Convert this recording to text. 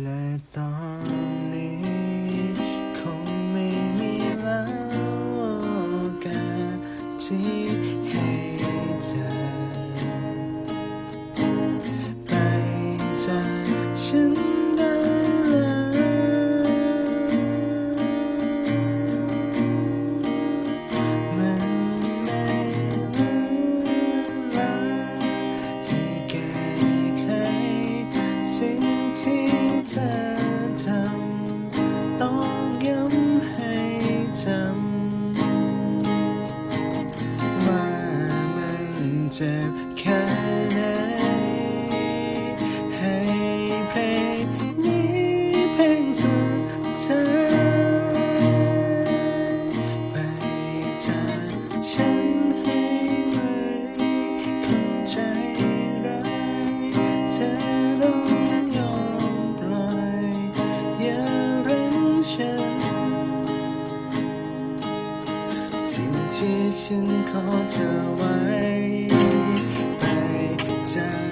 และตอน เจ็บแค่ไหนให้เพลงนี้เพลงสุดท้ายไปจากฉันให้เลยเข้าใจร้ายเธอต้องยอมปล่อยอย่ารั้งฉัน สิ่งที่ฉันขอเธอไว้ time.